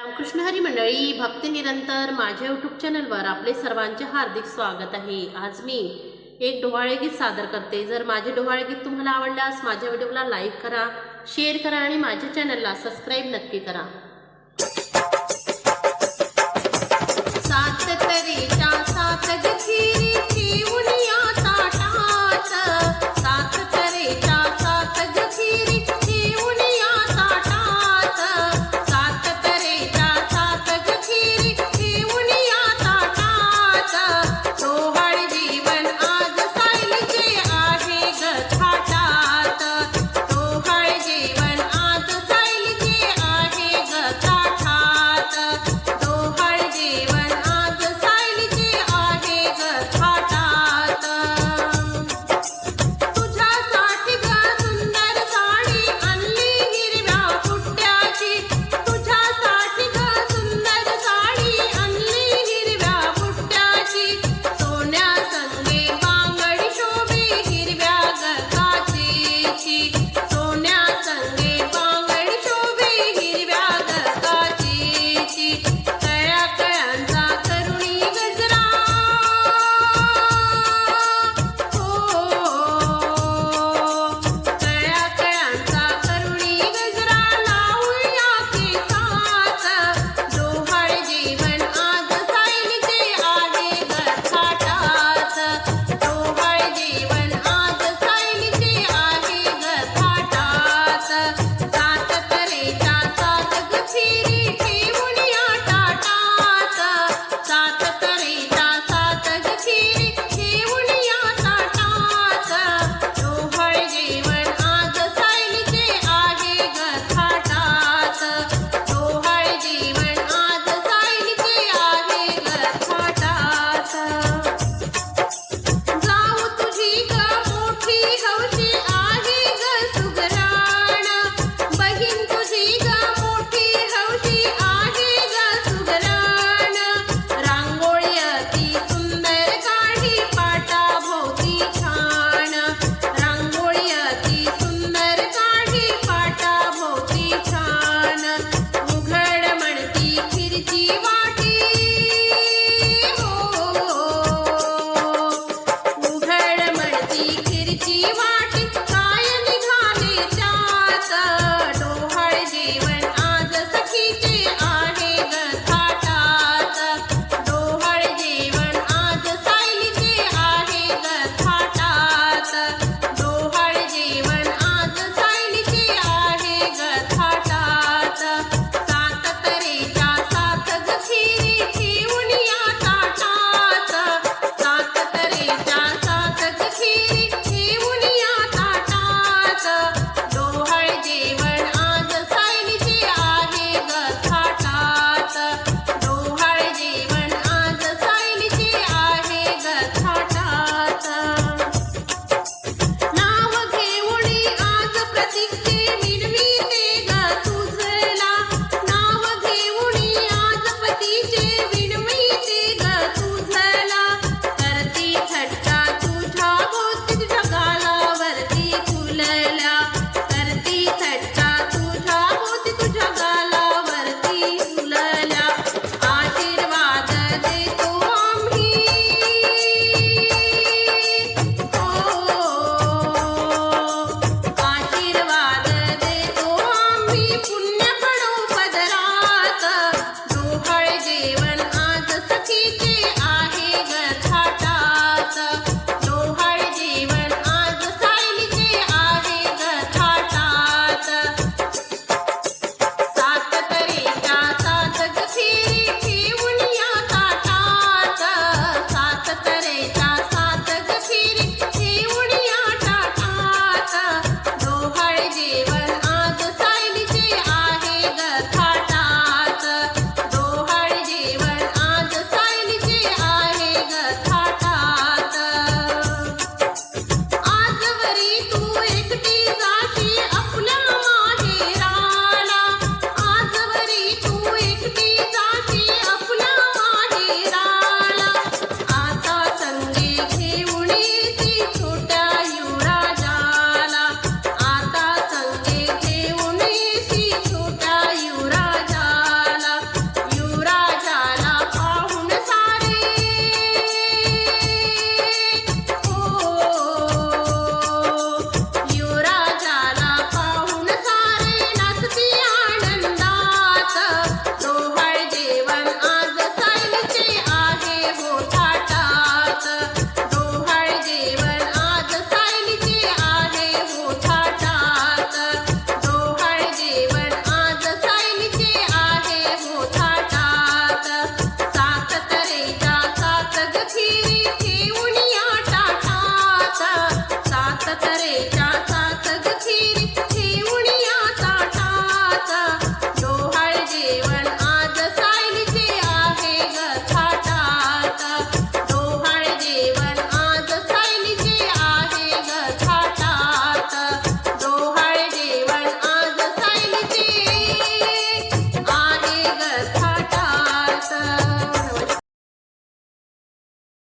रामकृष्ण हरी मंडळी भक्ती निरंतर माझ्या यूट्यूब चॅनलवर आपले सर्वांचे हार्दिक स्वागत आहे. आज मी एक डोहाळे गीत सादर करते. जर माझे डोहाळे गीत तुम्हाला आवडल्यास माझ्या व्हिडिओला लाईक करा शेअर करा आणि माझ्या चॅनलला सबस्क्राईब नक्की करा. सात तरी सात